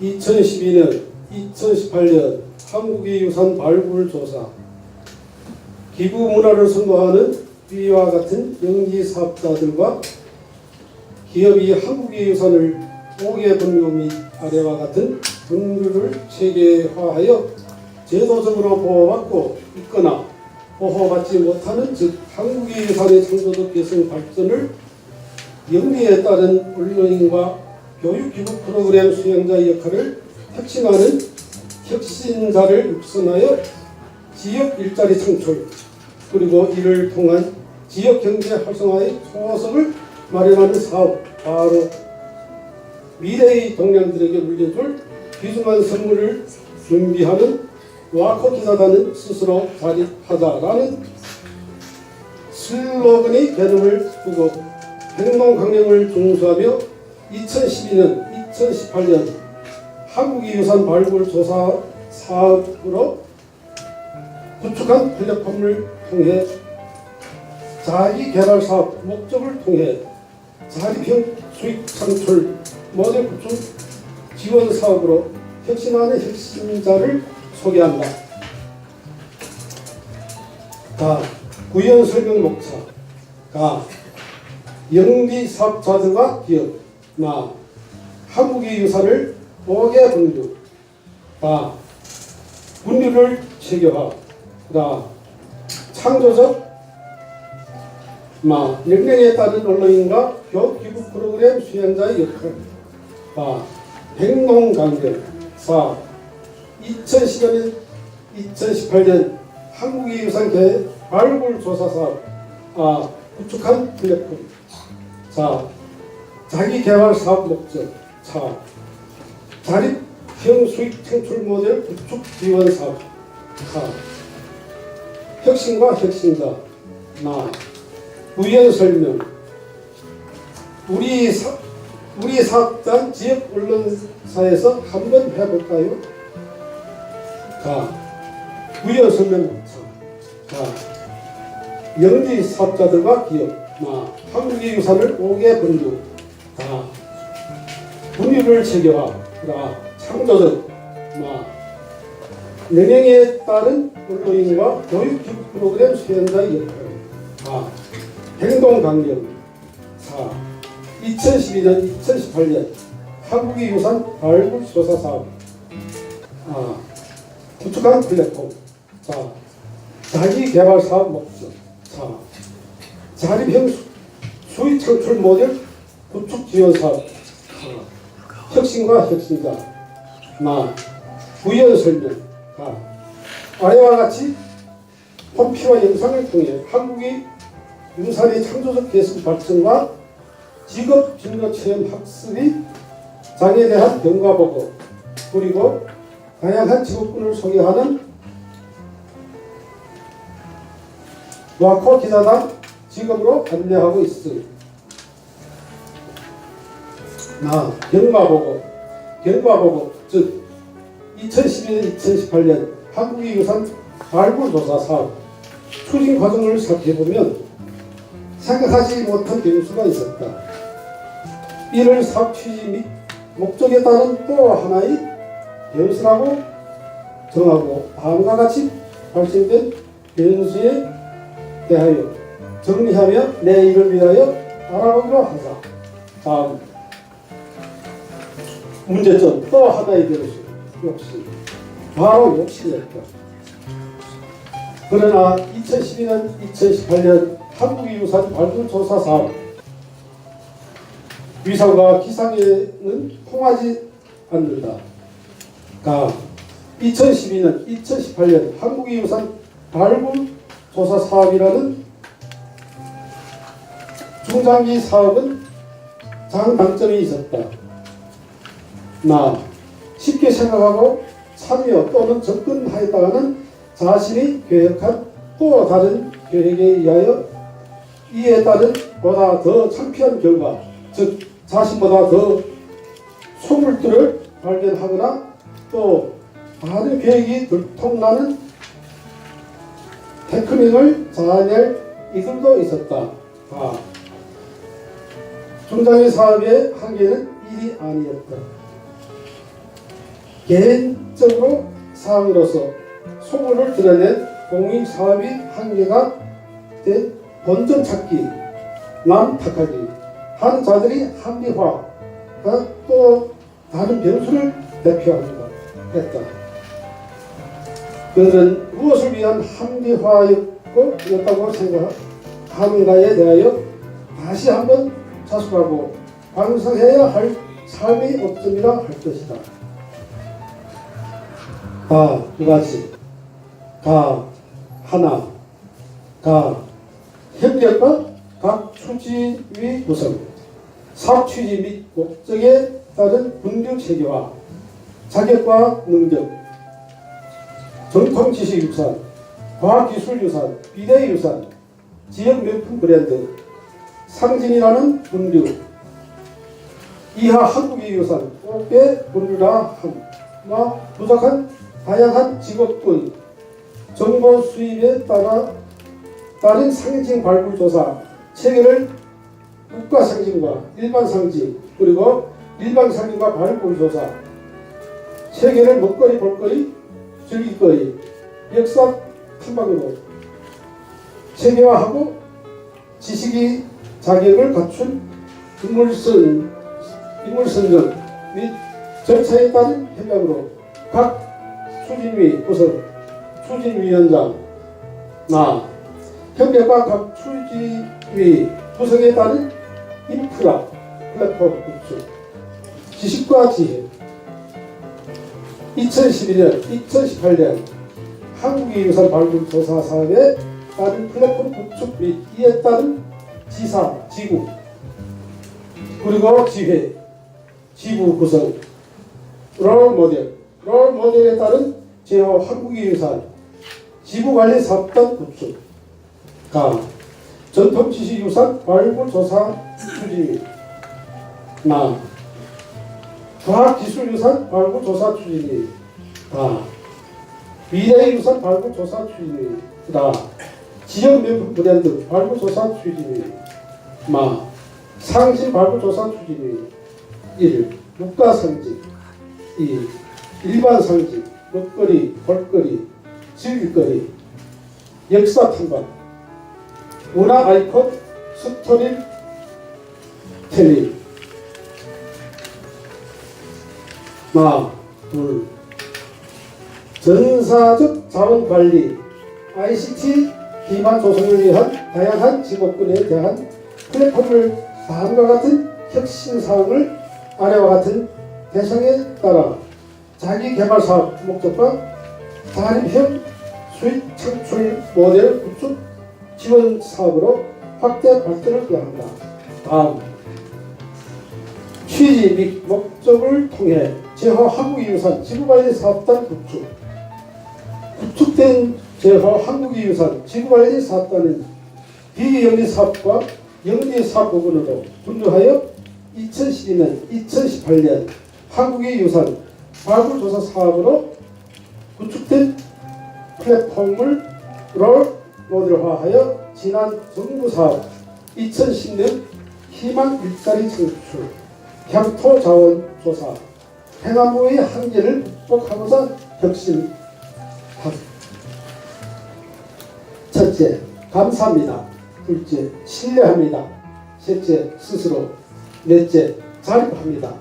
(2012년) (2018년) 한국의 유산 발굴 조사. 기부 문화를 선도하는 위와 같은 영지 사업자들과 기업이 한국의 유산을 5개 분류 및 아래와 같은 분류를 체계화하여 제도적으로 보호받고 있거나 보호받지 못하는 즉 한국의 유산의 창조적 개성 발전을 영리에 따른 언론인과 교육기부 프로그램 수행자의 역할을 혁신하는 혁신자를 육성하여 지역 일자리 창출 그리고 이를 통한 지역 경제 활성화의 초석을 마련하는 사업 바로 미래의 동량들에게 물려줄 귀중한 선물을 준비하는 와코 기사단은 스스로 자립하자라는 슬로건의 개념을 두고 행동 강령을 준수하며 2012년, 2018년 한국의 유산 발굴 조사 사업으로 구축한 플랫폼을 통해 자기 개발 사업 목적을 통해 자립형 수익 창출 모델 구축 지원 사업으로 혁신하는 혁신자를 소개한다. 가 구현 설명 목차 가 영리 사업자들과 기업 나 한국의 유산을 5개 분류 가 분류를 체계화 가 창조적 마 역량에 따른 언론인과 교육 기부 프로그램 수행자의 역할 아, 행동 강경 4 2010년 2018년 한국의 유산 개 발굴 조사 사업 아, 구축한 플랫폼 4 자기 개발 사업 목적 4 자립형 수익 창출 모델 구축 지원 사업 4 혁신과 혁신자 나 부연 설명. 우리 사, 우리 사업단 지역 언론사에서 한번 해볼까요? 자, 부연 설명. 자, 영리 사업자들과 기업 나 한국의 유산을 5개 분류 다 분류를 체계화 나 창조적 나 능력에 따른 언론인과 교육 프로그램 수행자의 역할. 아, 행동 강령. 4 2012년 2018년 한국의 유산 발굴 조사 사업. 아, 구축한 플랫폼 4 자기 개발 사업 목적. 4 자립형 수- 수익 창출 모델 구축 지원 사업 4 혁신과 혁신자 나 부연 설명. 가 아래와 같이 홈피와 영상을 통해 한국의 유산의 창조적 개성 발전과 직업 진로 체험 학습이 장에 대한 경과 보고 그리고 다양한 직업군을 소개하는 와코 기자단 직업으로 안내하고 있습니다. 나 경과 보고 결과 보고 즉 2012년 2018년 한국의 유산 발굴 조사 사업 추진 과정을 살펴보면 생각하지 못한 변수가 있었다. 이를 사업 취지 및 목적에 따른 또 하나의 변수라고 정하고 다음과 같이 발생된 변수에 대하여 정리하며 내 일을 위하여 알아보기로 하자. 다음 문제점 또 하나의 변수 욕심 바로 욕심이었다. 그러나 2012년, 2018년 한국의 유산 발굴 조사 사업 위상과 기상에는 통하지 않는다. 가 2012년, 2018년 한국의 유산 발굴 조사 사업이라는 중장기 사업은 장단점이 있었다. 나 쉽게 생각하고 참여 또는 접근하였다가는 자신이 계획한 또 다른 계획에 의하여 이에 따른 보다 더 창피한 결과 즉 자신보다 더 소물들을 발견하거나 또 다른 계획이 들통나는 테크닉을 자아낼 이들도 있었다. 아. 중장기 사업의 한계는 일이 아니었다. 개인적으로 사업으로서 소문을 드러낸 공익 사업이 한계가 된 본전 찾기, 남 탓하기, 한 자들이 합리화가 또 다른 변수를 대표합니다. 했다. 그들은 무엇을 위한 합리화였다고 생각하는가에 대하여 다시 한번 자숙하고 반성해야 할 삶의 업점이라 할 것이다. 가, 두 가지. 가, 하나. 가, 협력과 각 추진의 구성, 사업 취지 및 목적에 따른 분류 체계화, 자격과 능력, 전통 지식 유산, 과학기술 유산, 비대 유산, 지역 명품 브랜드, 상징이라는 분류, 이하 한국의 유산, 꼭게 분류라 함과 부족한 다양한 직업군, 정보 수입에 따라 따른 상징 발굴 조사 체계를 국가 상징과 일반 상징 그리고 일반 상징과 발굴 조사 체계를 먹거리 볼거리 즐길거리 역사 탐방으로 체계화하고 지식이 자격을 갖춘 인물선 인물선정 및 절차에 따른 협약으로 각 추진위 구성 추진위원장 나 협력과 각 추진위 구성에 따른 인프라 플랫폼 구축 지식과 지혜. 2011년, 2018년 한국의 유산 발굴 조사 사업에 따른 플랫폼 구축 및 이에 따른 지사, 지구. 그리고 지회, 지부 구성. 롤 모델, 롤 모델에 따른 제호 한국의 유산. 지부 관리 사업단 구축. 가. 전통 지식 유산 발굴 조사 추진 나. 과학 기술 유산 발굴 조사 추진이 다 미래 유산 발굴 조사 추진이 다 지역 명품 브랜드 발굴 조사 추진이 마 상신 발굴 조사 추진이 1. 국가 상징. 2. 일반 상징. 먹거리 볼거리 즐길거리. 역사 탐방 문화 아이콘 스토리 텔링 마, 둘. 전사적 자원 관리 ICT 기반 조성을 위한 다양한 직업군에 대한 플랫폼을 다음과 같은 혁신 사업을 아래와 같은 대상에 따라 자기 개발 사업 목적과 단임형 수익 창출 모델 구축 지원 사업으로 확대 발전을 기한다. 다음 취지 및 목적을 통해 제호 한국유산 지구관리 사업단 구축 구축된 제호 한국유산 지구관리 사업단은 비영리 사업과 영리 사업 부분으로 분류하여 2012년, 2018년 한국의 유산 발굴조사 사업으로 구축된 플랫폼을 롤 모델화하여 지난 정부 사업 2010년 희망 일자리 창출 향토 자원 조사 행안부의 한계를 극복하고자 혁신 첫째, 감사합니다. 둘째, 신뢰합니다. 셋째, 스스로. 넷째, 자립합니다.